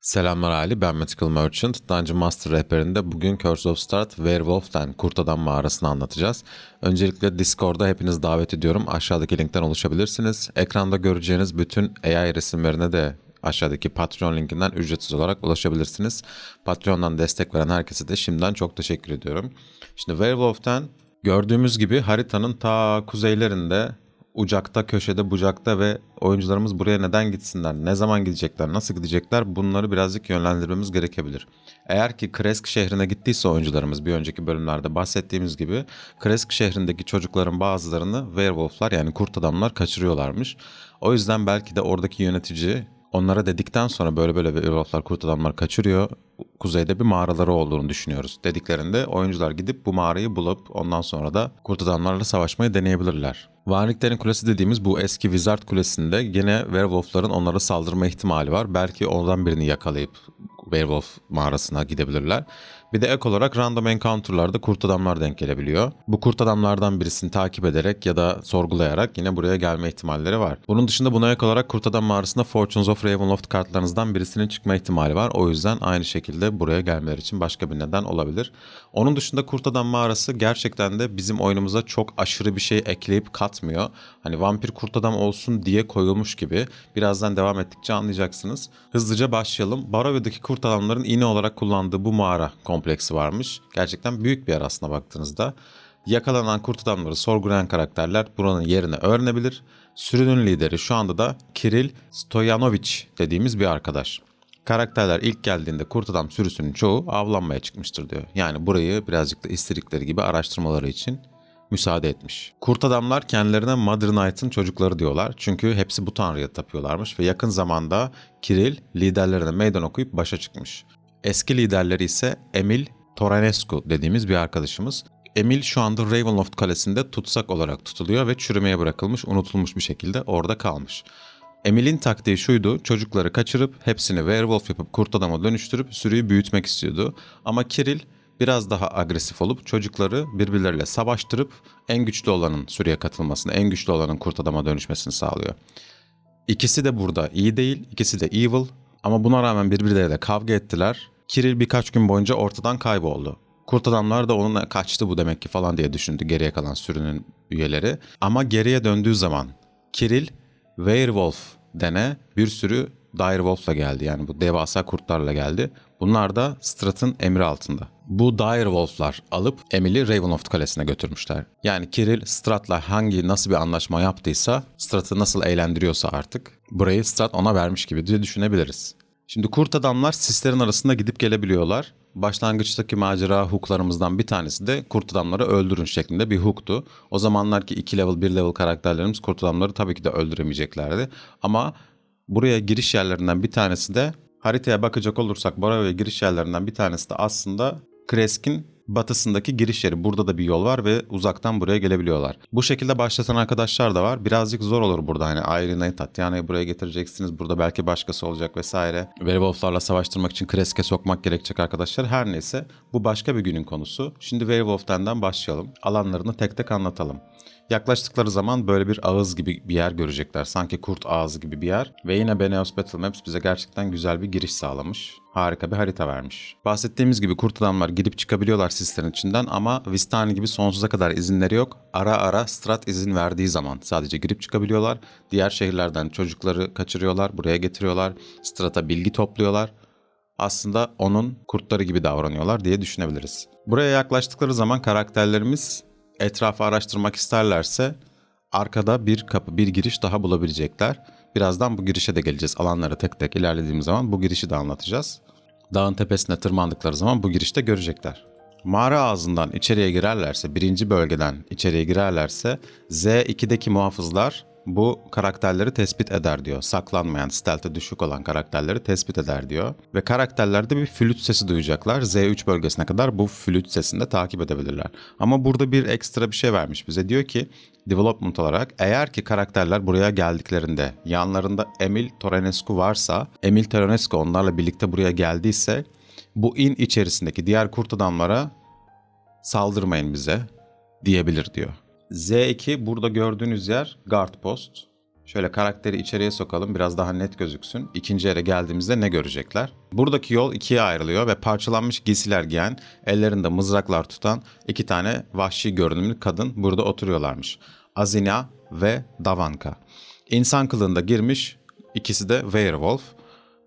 Selamlar Ali, ben Mythical Merchant. Dungeon Master rehberinde bugün Curse of Start Werewolf'ten Kurt Adam mağarasını anlatacağız. Öncelikle Discord'a hepiniz davet ediyorum. Aşağıdaki linkten ulaşabilirsiniz. Ekranda göreceğiniz bütün AI resimlerine de aşağıdaki Patreon linkinden ücretsiz olarak ulaşabilirsiniz. Patreon'dan destek veren herkese de şimdiden çok teşekkür ediyorum. Şimdi Werewolf'ten gördüğümüz gibi haritanın ta kuzeylerinde ucakta, köşede, bucakta ve oyuncularımız buraya neden gitsinler, ne zaman gidecekler, nasıl gidecekler bunları birazcık yönlendirmemiz gerekebilir. Eğer ki Kresk şehrine gittiyse oyuncularımız bir önceki bölümlerde bahsettiğimiz gibi Kresk şehrindeki çocukların bazılarını werewolflar yani kurt adamlar kaçırıyorlarmış. O yüzden belki de oradaki yönetici onlara dedikten sonra böyle böyle werewolflar kurt adamlar kaçırıyor. Kuzeyde bir mağaraları olduğunu düşünüyoruz dediklerinde oyuncular gidip bu mağarayı bulup ondan sonra da kurt adamlarla savaşmayı deneyebilirler. Varlıkların Kulesi dediğimiz bu eski Wizard Kulesi'nde gene werewolfların onlara saldırma ihtimali var. Belki ondan birini yakalayıp werewolf mağarasına gidebilirler. Bir de ek olarak random encounter'larda kurt adamlar denk gelebiliyor. Bu kurt adamlardan birisini takip ederek ya da sorgulayarak yine buraya gelme ihtimalleri var. Bunun dışında buna ek olarak kurt adam mağarasında Fortunes of Ravenloft kartlarınızdan birisinin çıkma ihtimali var. O yüzden aynı şekilde buraya gelmeleri için başka bir neden olabilir. Onun dışında kurt adam mağarası gerçekten de bizim oyunumuza çok aşırı bir şey ekleyip katmıyor. Hani vampir kurt adam olsun diye koyulmuş gibi. Birazdan devam ettikçe anlayacaksınız. Hızlıca başlayalım. Barova'daki kurt adamların iğne olarak kullandığı bu mağara kompleksi varmış. Gerçekten büyük bir yer aslına baktığınızda. Yakalanan kurt adamları sorgulayan karakterler buranın yerine öğrenebilir. Sürünün lideri şu anda da Kiril Stojanovic dediğimiz bir arkadaş. Karakterler ilk geldiğinde kurt adam sürüsünün çoğu avlanmaya çıkmıştır diyor. Yani burayı birazcık da istedikleri gibi araştırmaları için müsaade etmiş. Kurt adamlar kendilerine Mother Knight'ın çocukları diyorlar. Çünkü hepsi bu tanrıya tapıyorlarmış ve yakın zamanda Kiril liderlerine meydan okuyup başa çıkmış. Eski liderleri ise Emil Toranescu dediğimiz bir arkadaşımız. Emil şu anda Ravenloft kalesinde tutsak olarak tutuluyor ve çürümeye bırakılmış, unutulmuş bir şekilde orada kalmış. Emil'in taktiği şuydu, çocukları kaçırıp hepsini werewolf yapıp kurt adama dönüştürüp sürüyü büyütmek istiyordu. Ama Kiril biraz daha agresif olup çocukları birbirleriyle savaştırıp en güçlü olanın sürüye katılmasını, en güçlü olanın kurt adama dönüşmesini sağlıyor. İkisi de burada iyi değil, ikisi de evil ama buna rağmen birbirleriyle kavga ettiler. Kiril birkaç gün boyunca ortadan kayboldu. Kurt adamlar da onunla kaçtı bu demek ki falan diye düşündü geriye kalan sürünün üyeleri. Ama geriye döndüğü zaman Kiril Werewolf dene bir sürü Direwolf'la geldi. Yani bu devasa kurtlarla geldi. Bunlar da Strat'ın emri altında. Bu Direwolf'lar alıp Emil'i Ravenloft kalesine götürmüşler. Yani Kirill Strat'la hangi nasıl bir anlaşma yaptıysa Strat'ı nasıl eğlendiriyorsa artık burayı Strat ona vermiş gibi diye düşünebiliriz. Şimdi kurt adamlar sislerin arasında gidip gelebiliyorlar. Başlangıçtaki macera hooklarımızdan bir tanesi de kurt adamları öldürün şeklinde bir hooktu. O zamanlar ki 2 level 1 level karakterlerimiz kurt adamları tabii ki de öldüremeyeceklerdi. Ama buraya giriş yerlerinden bir tanesi de haritaya bakacak olursak Borovia giriş yerlerinden bir tanesi de aslında Kresk'in batısındaki giriş yeri. Burada da bir yol var ve uzaktan buraya gelebiliyorlar. Bu şekilde başlatan arkadaşlar da var. Birazcık zor olur burada hani Ayrina'yı Tatiana'yı buraya getireceksiniz. Burada belki başkası olacak vesaire. Werewolf'larla savaştırmak için Kresk'e sokmak gerekecek arkadaşlar. Her neyse bu başka bir günün konusu. Şimdi Werewolf'ten başlayalım. Alanlarını tek tek anlatalım. Yaklaştıkları zaman böyle bir ağız gibi bir yer görecekler. Sanki kurt ağzı gibi bir yer. Ve yine Beneos Battle Maps bize gerçekten güzel bir giriş sağlamış. Harika bir harita vermiş. Bahsettiğimiz gibi kurt adamlar girip çıkabiliyorlar sislerin içinden ama Vistani gibi sonsuza kadar izinleri yok. Ara ara Strat izin verdiği zaman sadece girip çıkabiliyorlar. Diğer şehirlerden çocukları kaçırıyorlar, buraya getiriyorlar. Strat'a bilgi topluyorlar aslında onun kurtları gibi davranıyorlar diye düşünebiliriz. Buraya yaklaştıkları zaman karakterlerimiz etrafı araştırmak isterlerse arkada bir kapı, bir giriş daha bulabilecekler. Birazdan bu girişe de geleceğiz. Alanları tek tek ilerlediğimiz zaman bu girişi de anlatacağız. Dağın tepesine tırmandıkları zaman bu girişte görecekler. Mağara ağzından içeriye girerlerse, birinci bölgeden içeriye girerlerse Z2'deki muhafızlar bu karakterleri tespit eder diyor. Saklanmayan, stealth'e düşük olan karakterleri tespit eder diyor. Ve karakterlerde bir flüt sesi duyacaklar. Z3 bölgesine kadar bu flüt sesini de takip edebilirler. Ama burada bir ekstra bir şey vermiş bize. Diyor ki development olarak eğer ki karakterler buraya geldiklerinde yanlarında Emil Toranescu varsa, Emil Toranescu onlarla birlikte buraya geldiyse bu in içerisindeki diğer kurt adamlara saldırmayın bize diyebilir diyor. Z2 burada gördüğünüz yer guard post. Şöyle karakteri içeriye sokalım biraz daha net gözüksün. İkinci yere geldiğimizde ne görecekler? Buradaki yol ikiye ayrılıyor ve parçalanmış giysiler giyen, ellerinde mızraklar tutan iki tane vahşi görünümlü kadın burada oturuyorlarmış. Azina ve Davanka. İnsan kılığında girmiş, ikisi de werewolf.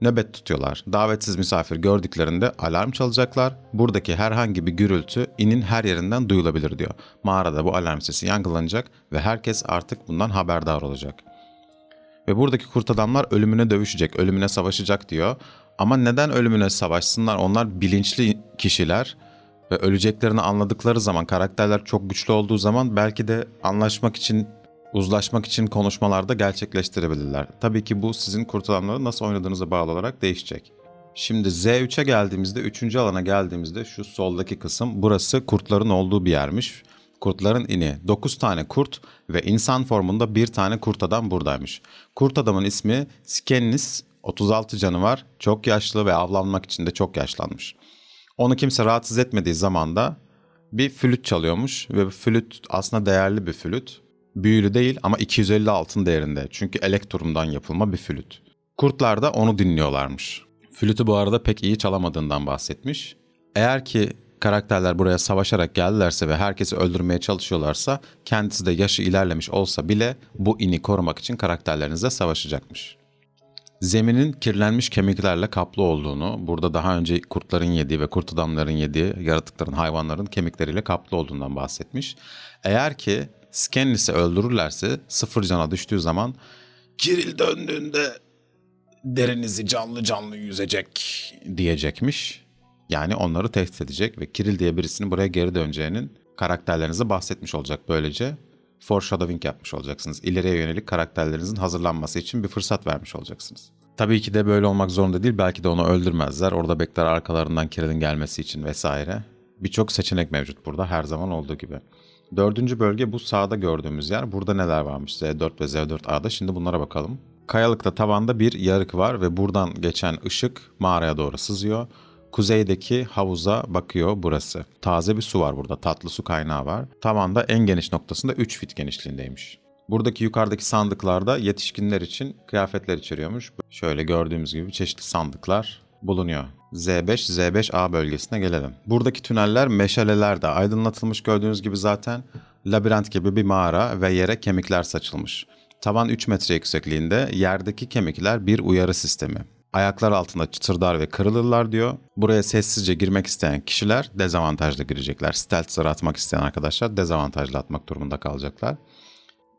Nöbet tutuyorlar. Davetsiz misafir gördüklerinde alarm çalacaklar. Buradaki herhangi bir gürültü inin her yerinden duyulabilir diyor. Mağarada bu alarm sesi yankılanacak ve herkes artık bundan haberdar olacak. Ve buradaki kurt adamlar ölümüne dövüşecek, ölümüne savaşacak diyor. Ama neden ölümüne savaşsınlar? Onlar bilinçli kişiler ve öleceklerini anladıkları zaman, karakterler çok güçlü olduğu zaman belki de anlaşmak için, uzlaşmak için konuşmalarda gerçekleştirebilirler. Tabii ki bu sizin kurt adamları nasıl oynadığınıza bağlı olarak değişecek. Şimdi Z3'e geldiğimizde, 3. alana geldiğimizde şu soldaki kısım burası kurtların olduğu bir yermiş. Kurtların ini 9 tane kurt ve insan formunda bir tane kurt adam buradaymış. Kurt adamın ismi Skennis, 36 canı var, çok yaşlı ve avlanmak için de çok yaşlanmış. Onu kimse rahatsız etmediği zaman da bir flüt çalıyormuş ve bu flüt aslında değerli bir flüt. Büyülü değil ama 250 altın değerinde çünkü elektrumdan yapılma bir flüt. Kurtlar da onu dinliyorlarmış. Flütü bu arada pek iyi çalamadığından bahsetmiş. Eğer ki karakterler buraya savaşarak geldilerse ve herkesi öldürmeye çalışıyorlarsa kendisi de yaşı ilerlemiş olsa bile bu ini korumak için karakterlerinizle savaşacakmış. Zeminin kirlenmiş kemiklerle kaplı olduğunu, burada daha önce kurtların yediği ve kurt adamların yediği yaratıkların, hayvanların kemikleriyle kaplı olduğundan bahsetmiş. Eğer ki Skenlis'i öldürürlerse sıfır cana düştüğü zaman Kiril döndüğünde derinizi canlı canlı yüzecek diyecekmiş. Yani onları tehdit edecek ve Kiril diye birisinin buraya geri döneceğinin karakterlerinize bahsetmiş olacak böylece. Foreshadowing yapmış olacaksınız. İleriye yönelik karakterlerinizin hazırlanması için bir fırsat vermiş olacaksınız. Tabii ki de böyle olmak zorunda değil. Belki de onu öldürmezler. Orada bekler arkalarından Kiril'in gelmesi için vesaire. Birçok seçenek mevcut burada her zaman olduğu gibi. Dördüncü bölge bu sağda gördüğümüz yer. Burada neler varmış Z4 ve Z4A'da. Şimdi bunlara bakalım. Kayalıkta tavanda bir yarık var ve buradan geçen ışık mağaraya doğru sızıyor. Kuzeydeki havuza bakıyor burası. Taze bir su var burada. Tatlı su kaynağı var. Tavanda en geniş noktasında 3 fit genişliğindeymiş. Buradaki yukarıdaki sandıklarda yetişkinler için kıyafetler içeriyormuş. Şöyle gördüğümüz gibi çeşitli sandıklar bulunuyor. Z5, Z5A bölgesine gelelim. Buradaki tüneller meşaleler de aydınlatılmış gördüğünüz gibi zaten. Labirent gibi bir mağara ve yere kemikler saçılmış. Tavan 3 metre yüksekliğinde yerdeki kemikler bir uyarı sistemi. Ayaklar altında çıtırdar ve kırılırlar diyor. Buraya sessizce girmek isteyen kişiler dezavantajlı girecekler. Stealth zırh atmak isteyen arkadaşlar dezavantajlı atmak durumunda kalacaklar.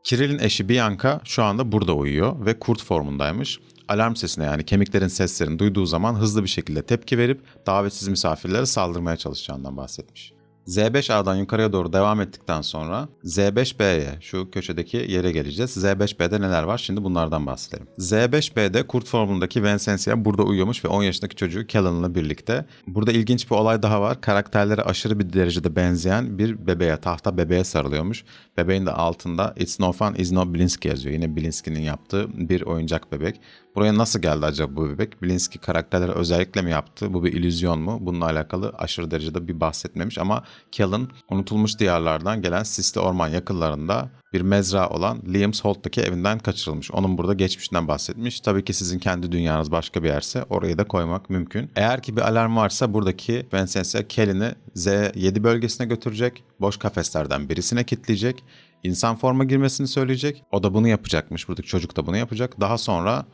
Kirill'in eşi Bianca şu anda burada uyuyor ve kurt formundaymış. Alarm sesine yani kemiklerin seslerini duyduğu zaman hızlı bir şekilde tepki verip davetsiz misafirlere saldırmaya çalışacağından bahsetmiş. Z5A'dan yukarıya doğru devam ettikten sonra Z5B'ye şu köşedeki yere geleceğiz. Z5B'de neler var? Şimdi bunlardan bahsedelim. Z5B'de kurt formundaki Vincentia burada uyuyormuş ve 10 yaşındaki çocuğu Callan'la birlikte. Burada ilginç bir olay daha var. Karakterlere aşırı bir derecede benzeyen bir bebeğe, tahta bebeğe sarılıyormuş. Bebeğin de altında It's no fun, is no Blinsky yazıyor. Yine Blinsky'nin yaptığı bir oyuncak bebek. Buraya nasıl geldi acaba bu bebek? Blinsky karakterlere özellikle mi yaptı? Bu bir illüzyon mu? Bununla alakalı aşırı derecede bir bahsetmemiş ama Callan unutulmuş diyarlardan gelen sisli orman yakınlarında bir mezra olan Liam's Holt'taki evinden kaçırılmış. Onun burada geçmişinden bahsetmiş. Tabii ki sizin kendi dünyanız başka bir yerse orayı da koymak mümkün. Eğer ki bir alarm varsa buradaki Vincentia Kelly'ni Z7 bölgesine götürecek. Boş kafeslerden birisine kilitleyecek. İnsan forma girmesini söyleyecek. O da bunu yapacakmış. Buradaki çocuk da bunu yapacak. Daha sonra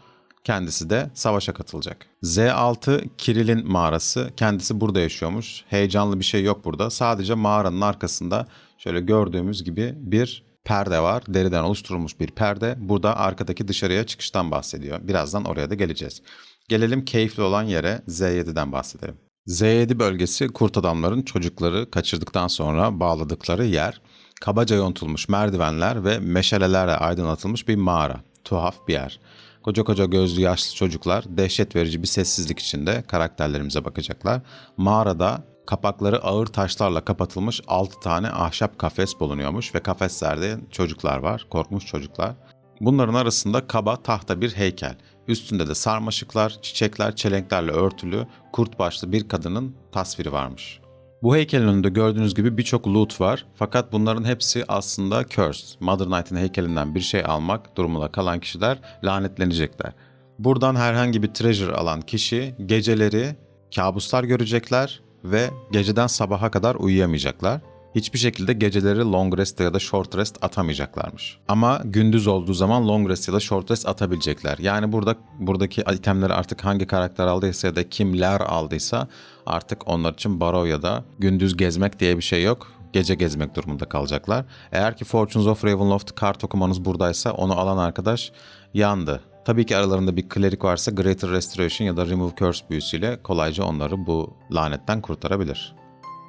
Kendisi de savaşa katılacak. Z6 Kirill'in mağarası. Kendisi burada yaşıyormuş. Heyecanlı bir şey yok burada. Sadece mağaranın arkasında şöyle gördüğümüz gibi bir perde var. Deriden oluşturulmuş bir perde. Burada arkadaki dışarıya çıkıştan bahsediyor. Birazdan oraya da geleceğiz. Gelelim keyifli olan yere Z7'den bahsedelim. Z7 bölgesi kurt adamların çocukları kaçırdıktan sonra bağladıkları yer. Kabaca yontulmuş merdivenler ve meşalelerle aydınlatılmış bir mağara. Tuhaf bir yer. Koca koca gözlü yaşlı çocuklar dehşet verici bir sessizlik içinde karakterlerimize bakacaklar. Mağarada kapakları ağır taşlarla kapatılmış 6 tane ahşap kafes bulunuyormuş ve kafeslerde çocuklar var, korkmuş çocuklar. Bunların arasında kaba tahta bir heykel. Üstünde de sarmaşıklar, çiçekler, çelenklerle örtülü kurt başlı bir kadının tasviri varmış. Bu heykelin önünde gördüğünüz gibi birçok loot var. Fakat bunların hepsi aslında cursed. Mother Knight'ın heykelinden bir şey almak durumunda kalan kişiler lanetlenecekler. Buradan herhangi bir treasure alan kişi geceleri kabuslar görecekler ve geceden sabaha kadar uyuyamayacaklar. Hiçbir şekilde geceleri long rest ya da short rest atamayacaklarmış. Ama gündüz olduğu zaman long rest ya da short rest atabilecekler. Yani burada buradaki itemleri artık hangi karakter aldıysa ya da kimler aldıysa artık onlar için baro ya da gündüz gezmek diye bir şey yok. Gece gezmek durumunda kalacaklar. Eğer ki Fortunes of Ravenloft kart okumanız buradaysa onu alan arkadaş yandı. Tabii ki aralarında bir klerik varsa Greater Restoration ya da Remove Curse büyüsüyle kolayca onları bu lanetten kurtarabilir.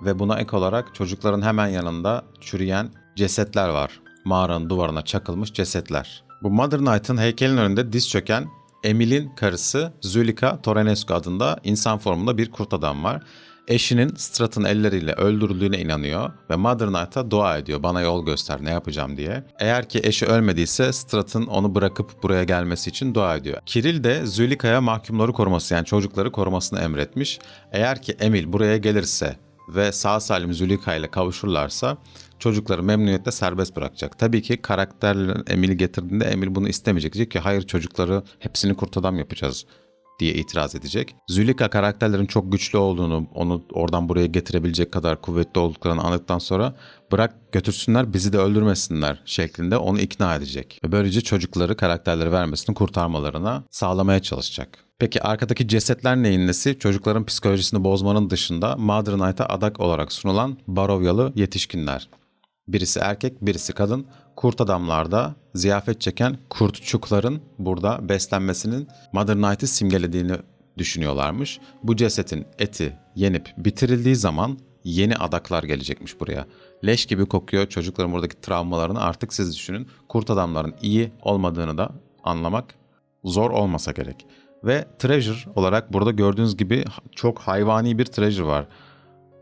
Ve buna ek olarak çocukların hemen yanında çürüyen cesetler var. Mağaranın duvarına çakılmış cesetler. Bu Mother Knight'ın heykelin önünde diz çöken Emil'in karısı Zulika Torenescu adında insan formunda bir kurt adam var. Eşinin Strat'ın elleriyle öldürüldüğüne inanıyor ve Mother Knight'a dua ediyor bana yol göster ne yapacağım diye. Eğer ki eşi ölmediyse Strat'ın onu bırakıp buraya gelmesi için dua ediyor. Kiril de Zulika'ya mahkumları koruması yani çocukları korumasını emretmiş. Eğer ki Emil buraya gelirse ve sağ salim Zulika ile kavuşurlarsa çocukları memnuniyetle serbest bırakacak. Tabii ki karakterlerin Emil'i getirdiğinde Emil bunu istemeyecek. Diyecek ki hayır çocukları hepsini kurt adam yapacağız diye itiraz edecek. Zulika karakterlerin çok güçlü olduğunu, onu oradan buraya getirebilecek kadar kuvvetli olduklarını anladıktan sonra bırak götürsünler bizi de öldürmesinler şeklinde onu ikna edecek. Ve böylece çocukları karakterleri vermesini kurtarmalarına sağlamaya çalışacak. Peki arkadaki cesetler neyin nesi? Çocukların psikolojisini bozmanın dışında Mother Knight'a adak olarak sunulan Barovyalı yetişkinler. Birisi erkek, birisi kadın. Kurt adamlarda ziyafet çeken kurtçukların burada beslenmesinin Mother Knight'ı simgelediğini düşünüyorlarmış. Bu cesetin eti yenip bitirildiği zaman yeni adaklar gelecekmiş buraya. Leş gibi kokuyor. Çocukların buradaki travmalarını artık siz düşünün. Kurt adamların iyi olmadığını da anlamak zor olmasa gerek. Ve treasure olarak burada gördüğünüz gibi çok hayvani bir treasure var.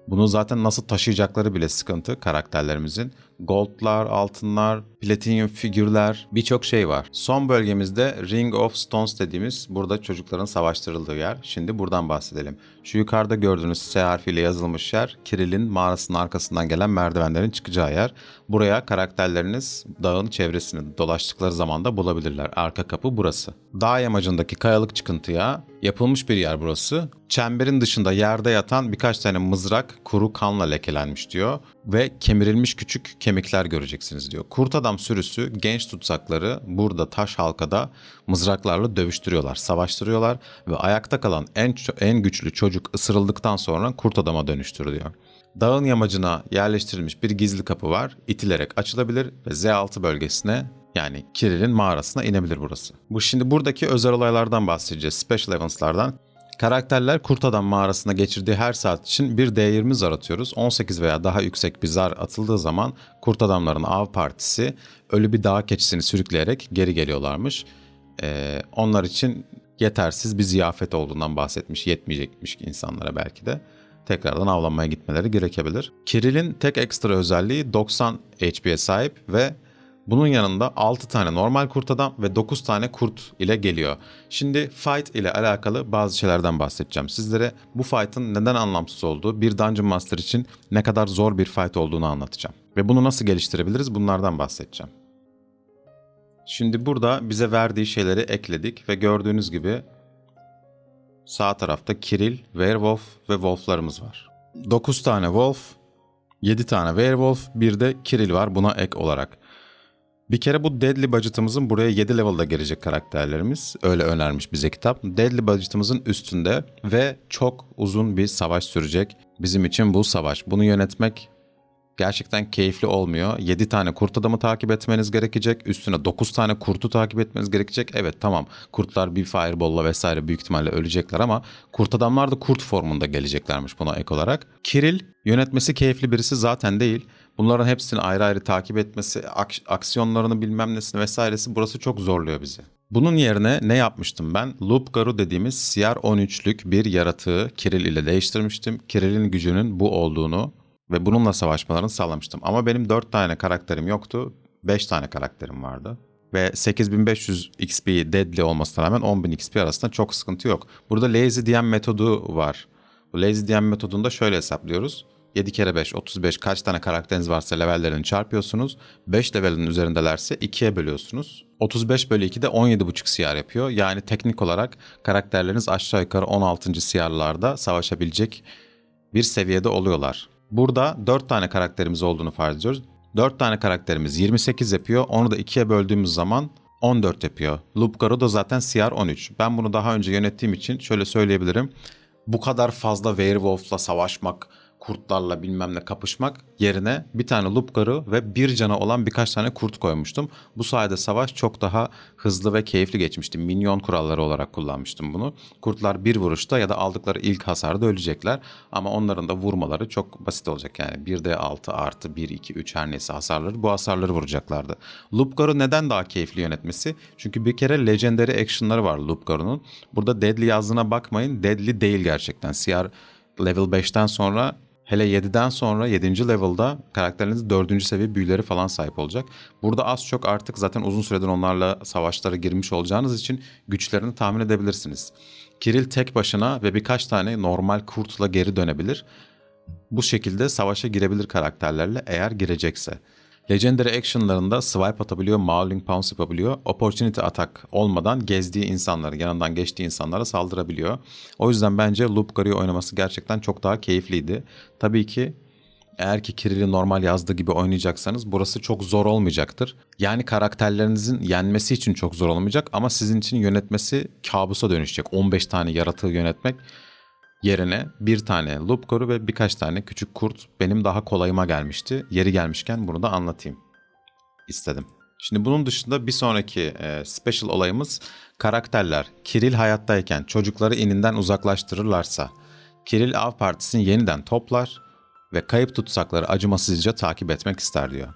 Bunu zaten nasıl taşıyacakları bile sıkıntı karakterlerimizin. Goldlar, altınlar, platinum figürler birçok şey var. Son bölgemizde Ring of Stones dediğimiz burada çocukların savaştırıldığı yer. Şimdi buradan bahsedelim. Şu yukarıda gördüğünüz S harfiyle yazılmış yer Kirill'in mağarasının arkasından gelen merdivenlerin çıkacağı yer. Buraya karakterleriniz dağın çevresini dolaştıkları zaman da bulabilirler. Arka kapı burası. Dağ yamacındaki kayalık çıkıntıya yapılmış bir yer burası. Çemberin dışında yerde yatan birkaç tane mızrak kuru kanla lekelenmiş diyor ve kemirilmiş küçük kemikler göreceksiniz diyor. Kurt adam sürüsü genç tutsakları burada taş halkada mızraklarla dövüştürüyorlar, savaştırıyorlar ve ayakta kalan en en güçlü çocuk ısırıldıktan sonra kurt adama dönüştürülüyor. Dağın yamacına yerleştirilmiş bir gizli kapı var. İtilerek açılabilir ve Z6 bölgesine yani Kirill'in mağarasına inebilir burası. Bu şimdi buradaki özel olaylardan bahsedeceğiz. Special Events'lardan. Karakterler Kurt Adam mağarasına geçirdiği her saat için bir D20 zar atıyoruz. 18 veya daha yüksek bir zar atıldığı zaman Kurt Adamların av partisi ölü bir dağ keçisini sürükleyerek geri geliyorlarmış. Ee, onlar için yetersiz bir ziyafet olduğundan bahsetmiş. Yetmeyecekmiş insanlara belki de. Tekrardan avlanmaya gitmeleri gerekebilir. Kirill'in tek ekstra özelliği 90 HP'ye sahip ve bunun yanında 6 tane normal kurt adam ve 9 tane kurt ile geliyor. Şimdi fight ile alakalı bazı şeylerden bahsedeceğim sizlere. Bu fight'ın neden anlamsız olduğu, bir Dungeon Master için ne kadar zor bir fight olduğunu anlatacağım. Ve bunu nasıl geliştirebiliriz bunlardan bahsedeceğim. Şimdi burada bize verdiği şeyleri ekledik ve gördüğünüz gibi sağ tarafta Kiril, Werewolf ve Wolf'larımız var. 9 tane Wolf, 7 tane Werewolf, bir de Kiril var buna ek olarak. Bir kere bu Deadly Budget'ımızın buraya 7 level'da gelecek karakterlerimiz. Öyle önermiş bize kitap. Deadly Budget'ımızın üstünde ve çok uzun bir savaş sürecek. Bizim için bu savaş. Bunu yönetmek gerçekten keyifli olmuyor. 7 tane kurt adamı takip etmeniz gerekecek. Üstüne 9 tane kurtu takip etmeniz gerekecek. Evet tamam kurtlar bir fireball'la vesaire büyük ihtimalle ölecekler ama kurt adamlar da kurt formunda geleceklermiş buna ek olarak. Kiril yönetmesi keyifli birisi zaten değil. Bunların hepsini ayrı ayrı takip etmesi, aks- aksiyonlarını bilmem nesini vesairesi burası çok zorluyor bizi. Bunun yerine ne yapmıştım ben? Loop Garu dediğimiz CR13'lük bir yaratığı Kiril ile değiştirmiştim. Kiril'in gücünün bu olduğunu ve bununla savaşmalarını sağlamıştım. Ama benim 4 tane karakterim yoktu. 5 tane karakterim vardı. Ve 8500 XP deadly olmasına rağmen 10.000 XP arasında çok sıkıntı yok. Burada lazy DM metodu var. Bu lazy DM metodunda şöyle hesaplıyoruz. 7 kere 5 35 kaç tane karakteriniz varsa levellerini çarpıyorsunuz. 5 levelin üzerindelerse 2'ye bölüyorsunuz. 35 bölü 2 de 17,5 CR yapıyor. Yani teknik olarak karakterleriniz aşağı yukarı 16. CR'larda savaşabilecek bir seviyede oluyorlar. Burada 4 tane karakterimiz olduğunu farz ediyoruz. 4 tane karakterimiz 28 yapıyor. Onu da 2'ye böldüğümüz zaman 14 yapıyor. Loop Garo da zaten CR 13. Ben bunu daha önce yönettiğim için şöyle söyleyebilirim. Bu kadar fazla Werewolf'la savaşmak, kurtlarla bilmem ne kapışmak yerine bir tane loop garı ve bir cana olan birkaç tane kurt koymuştum. Bu sayede savaş çok daha hızlı ve keyifli geçmişti. Minyon kuralları olarak kullanmıştım bunu. Kurtlar bir vuruşta ya da aldıkları ilk hasarda ölecekler. Ama onların da vurmaları çok basit olacak. Yani 1'de 6 artı 1, 2, 3 her neyse hasarları bu hasarları vuracaklardı. Loop Gar'ı neden daha keyifli yönetmesi? Çünkü bir kere legendary action'ları var Loop. Burada deadly yazdığına bakmayın. Deadly değil gerçekten. CR level 5'ten sonra Hele 7'den sonra 7. level'da karakteriniz 4. seviye büyüleri falan sahip olacak. Burada az çok artık zaten uzun süredir onlarla savaşlara girmiş olacağınız için güçlerini tahmin edebilirsiniz. Kiril tek başına ve birkaç tane normal kurtla geri dönebilir. Bu şekilde savaşa girebilir karakterlerle eğer girecekse. Legendary action'larında swipe atabiliyor, mauling pounce yapabiliyor. Opportunity atak olmadan gezdiği insanları, yanından geçtiği insanlara saldırabiliyor. O yüzden bence Loop Garı'yı oynaması gerçekten çok daha keyifliydi. Tabii ki eğer ki Kirill'i normal yazdığı gibi oynayacaksanız burası çok zor olmayacaktır. Yani karakterlerinizin yenmesi için çok zor olmayacak ama sizin için yönetmesi kabusa dönüşecek. 15 tane yaratığı yönetmek yerine bir tane loop koru ve birkaç tane küçük kurt benim daha kolayıma gelmişti. Yeri gelmişken bunu da anlatayım istedim. Şimdi bunun dışında bir sonraki e, special olayımız karakterler Kiril hayattayken çocukları ininden uzaklaştırırlarsa Kiril av partisini yeniden toplar ve kayıp tutsakları acımasızca takip etmek ister diyor.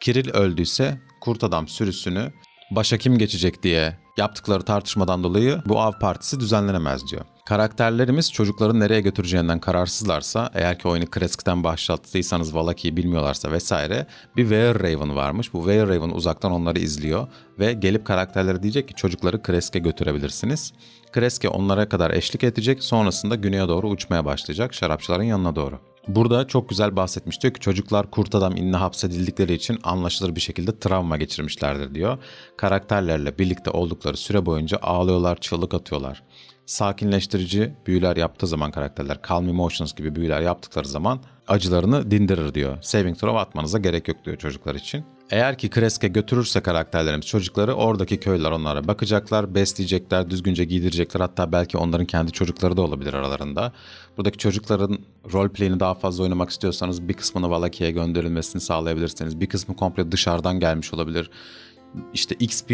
Kiril öldüyse kurt adam sürüsünü başa kim geçecek diye yaptıkları tartışmadan dolayı bu av partisi düzenlenemez diyor. Karakterlerimiz çocukları nereye götüreceğinden kararsızlarsa, eğer ki oyunu Kresk'ten başlattıysanız Valaki'yi bilmiyorlarsa vesaire bir Were Raven varmış. Bu Were Raven uzaktan onları izliyor ve gelip karakterlere diyecek ki çocukları Kresk'e götürebilirsiniz. Kreske onlara kadar eşlik edecek sonrasında güneye doğru uçmaya başlayacak şarapçıların yanına doğru. Burada çok güzel bahsetmiş diyor ki çocuklar kurt adam inine hapsedildikleri için anlaşılır bir şekilde travma geçirmişlerdir diyor. Karakterlerle birlikte oldukları süre boyunca ağlıyorlar, çığlık atıyorlar. Sakinleştirici büyüler yaptığı zaman karakterler, calm emotions gibi büyüler yaptıkları zaman acılarını dindirir diyor. Saving throw atmanıza gerek yok diyor çocuklar için. Eğer ki Kreske götürürse karakterlerimiz çocukları oradaki köylüler onlara bakacaklar, besleyecekler, düzgünce giydirecekler. Hatta belki onların kendi çocukları da olabilir aralarında. Buradaki çocukların roleplay'ini daha fazla oynamak istiyorsanız bir kısmını Valaki'ye gönderilmesini sağlayabilirsiniz. Bir kısmı komple dışarıdan gelmiş olabilir. İşte XP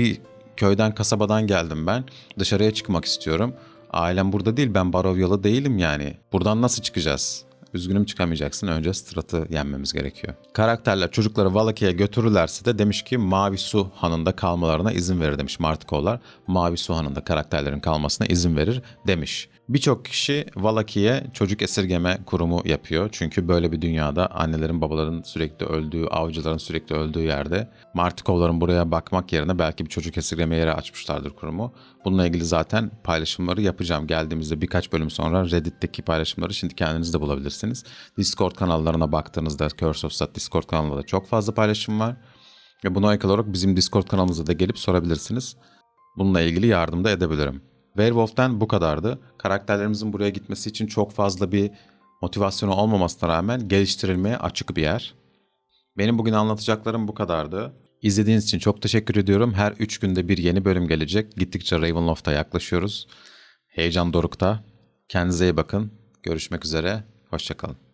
köyden kasabadan geldim ben. Dışarıya çıkmak istiyorum. Ailem burada değil ben Barovyalı değilim yani. Buradan nasıl çıkacağız? Üzgünüm çıkamayacaksın. Önce Strat'ı yenmemiz gerekiyor. Karakterler çocukları Valaki'ye götürürlerse de demiş ki Mavi Su Hanı'nda kalmalarına izin verir demiş Martikoğlar. Mavi Su Hanı'nda karakterlerin kalmasına izin verir demiş. Birçok kişi Valaki'ye çocuk esirgeme kurumu yapıyor. Çünkü böyle bir dünyada annelerin babaların sürekli öldüğü, avcıların sürekli öldüğü yerde Martikovların buraya bakmak yerine belki bir çocuk esirgeme yeri açmışlardır kurumu. Bununla ilgili zaten paylaşımları yapacağım. Geldiğimizde birkaç bölüm sonra Reddit'teki paylaşımları şimdi kendiniz de bulabilirsiniz. Discord kanallarına baktığınızda Curse of Sat Discord kanalında da çok fazla paylaşım var. Ve buna ek olarak bizim Discord kanalımıza da gelip sorabilirsiniz. Bununla ilgili yardım da edebilirim. Werewolf'ten bu kadardı. Karakterlerimizin buraya gitmesi için çok fazla bir motivasyonu olmamasına rağmen geliştirilmeye açık bir yer. Benim bugün anlatacaklarım bu kadardı. İzlediğiniz için çok teşekkür ediyorum. Her 3 günde bir yeni bölüm gelecek. Gittikçe Ravenloft'a yaklaşıyoruz. Heyecan dorukta. Kendinize iyi bakın. Görüşmek üzere. Hoşçakalın.